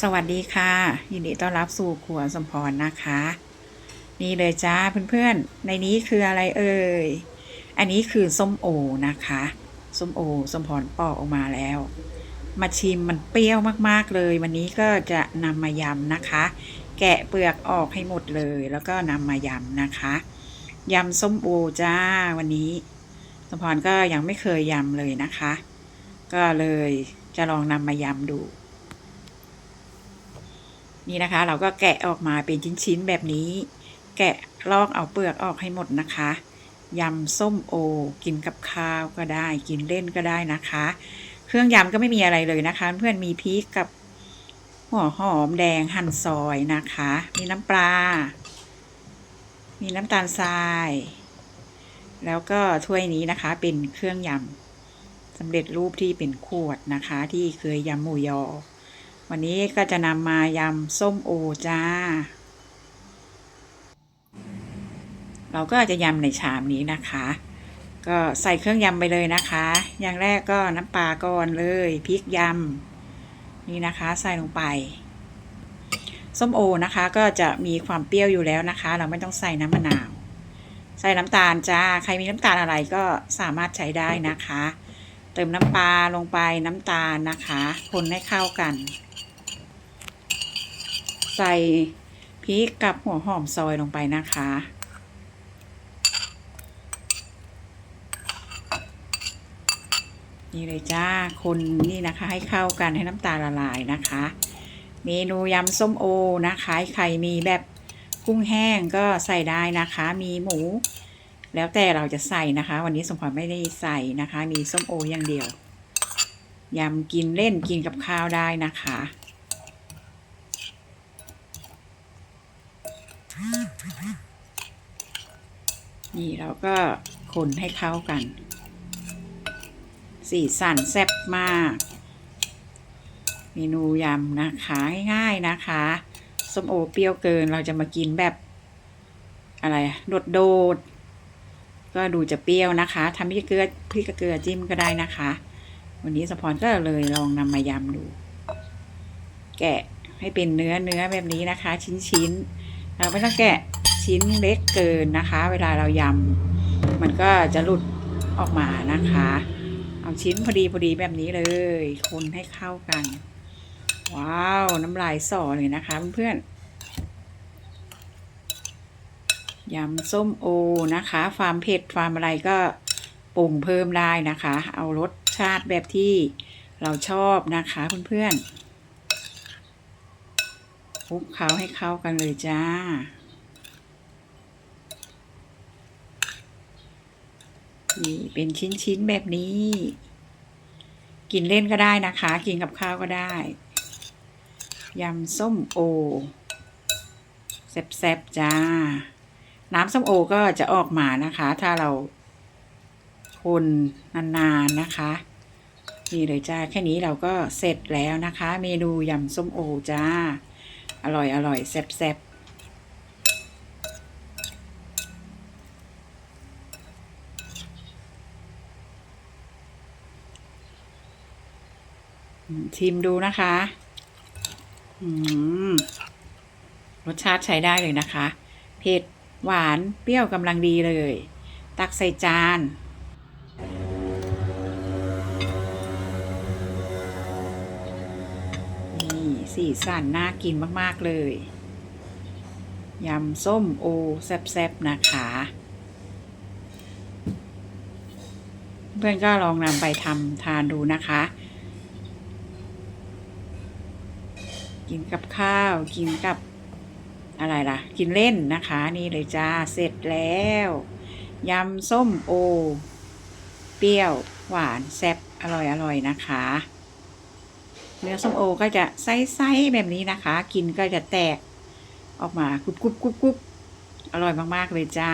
สวัสดีค่ะ ยินดีต้อนรับสู่ครัวสมพรนะคะ นี่เลยจ้าเพื่อนๆ ในนี้คืออะไรเอ่ย อันนี้คือส้มโอนะคะ ส้มโอสมพรปอกออกมาแล้ว มาชิมมันเปรี้ยวมากๆเลย วันนี้ก็จะนำมายำนะคะ แกะเปลือกออกให้หมดเลย แล้วก็นำมายำนะคะยำส้มโอจ้าวันนี้ สมพรก็ยังไม่เคยยำเลยนะคะ ก็เลยจะลองนำมายำดู นี่นะคะ เราก็แกะออกมาเป็นชิ้นๆแบบนี้ แกะลอกเอาเปลือกออกให้หมดนะคะยำส้มโอ กินกับข้าวก็ได้ กินเล่นก็ได้นะคะ เครื่องยำก็ไม่มีอะไรเลยนะคะ เพื่อนมีพริกกับหัวหอมแดงหั่นซอยนะคะ มีน้ำปลา มีน้ำตาลทราย แล้วก็ถ้วยนี้นะคะ เป็นเครื่องยำสำเร็จรูปที่เป็นขวดนะคะ ที่เคยยำหมูยอ วันนี้ก็จะนำมายำส้มโอจ้า เราก็จะยำในชามนี้นะคะ ก็ใส่เครื่องยำไปเลยนะคะ อย่างแรกก็น้ำปลาก่อนเลยพริกยำนี่นะคะใส่ลงไป ส้มโอนะคะก็จะมีความเปรี้ยวอยู่แล้วนะคะ เราไม่ต้องใส่น้ำมะนาว ใส่น้ำตาลจ้า ใครมีน้ำตาลอะไรก็สามารถใช้ได้นะคะเติมน้ำปลาลงไปน้ำตาลนะคะ คนให้เข้ากัน ใส่พริกกับหัวหอมซอยลงไปนะคะ นี่เลยจ้า คนนี่นะคะให้เข้ากันให้น้ำตาลละลายนะคะ เมนูยำส้มโอนะคะใครมีแบบกุ้งแห้งก็ใส่ได้นะคะ มีหมู แล้วแต่เราจะใส่นะคะ วันนี้สมพรไม่ได้ใส่นะคะ มีส้มโออย่างเดียวยำกินเล่นกินกับข้าวได้นะคะ นี่เราก็คนให้เข้ากัน สีสันแซ่บมาก เมนูยำนะคะง่ายๆนะคะส้มโอเปรี้ยวเกินเราจะมากินแบบ อะไรโดดโดดก็ดูจะเปรี้ยวนะคะทำพริกเกลือพริกเกลือจิ้มก็ได้นะคะ วันนี้สปอนก็เลยลองนำมายำดู แกะให้เป็นเนื้อเนื้อแบบนี้นะคะ ชิ้นชิ้นๆเราไม่ต้องแกะ ชิ้นเล็กเกินนะคะ เวลาเรายำมันก็จะหลุดออกมานะคะ เอาชิ้นพอดีพอดีแบบนี้เลย คนให้เข้ากัน ว้าว น้ำลายสอเลยนะคะเพื่อนๆยำส้มโอนะคะฟาร์มเผ็ดฟาร์มอะไรก็ปรุงเพิ่มได้นะคะ เอารสชาติแบบที่เราชอบนะคะเพื่อนๆคลุกเคล้าให้เข้ากันเลยจ้า นี่เป็นชิ้นๆแบบนี้ กินเล่นก็ได้นะคะ กินกับข้าวก็ได้ ยำส้มโอแซ่บๆจ้า น้ำส้มโอก็จะออกมานะคะ ถ้าเราคนนานๆนะคะนี่เลยจ้า แค่นี้เราก็เสร็จแล้วนะคะ เมนูยำส้มโอจ้า อร่อยอร่อยแซ่บๆ ชิมดูนะคะรสชาติใช้ได้เลยนะคะ เผ็ด หวานเปรี้ยวกำลังดีเลย ตักใส่จานนี่สีสันน่ากินมาก ๆ เลย ยำส้มโอ แซ่บ ๆ นะคะ เพื่อนก็ลองนำไปทำทานดูนะคะ กินกับข้าว กินกับอะไรล่ะ กินเล่นนะคะ นี่เลยจ้า เสร็จแล้วยำส้มโอ เปรี้ยว หวานแซ่บอร่อยอร่อยนะคะ เนื้อส้มโอก็จะไซส้ๆแบบนี้นะคะ กินก็จะแตกออกมากรุบกรุบกรุบกรุบอร่อยมาก ๆ เลยจ้า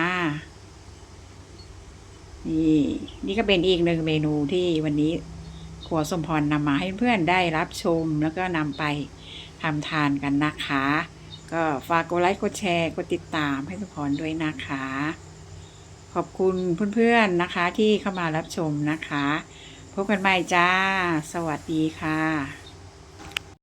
นี่นี่ก็เป็นอีกหนึ่งเมนูที่วันนี้ครัวสมพรนำมาให้เพื่อนได้รับชมแล้วก็นำไป ทำทานกันนะคะ ก็ฝากกดไลค์กดแชร์กดติดตามให้สมพรด้วยนะคะ ขอบคุณเพื่อนๆนะคะที่เข้ามารับชมนะคะ พบกันใหม่จ้า สวัสดีค่ะ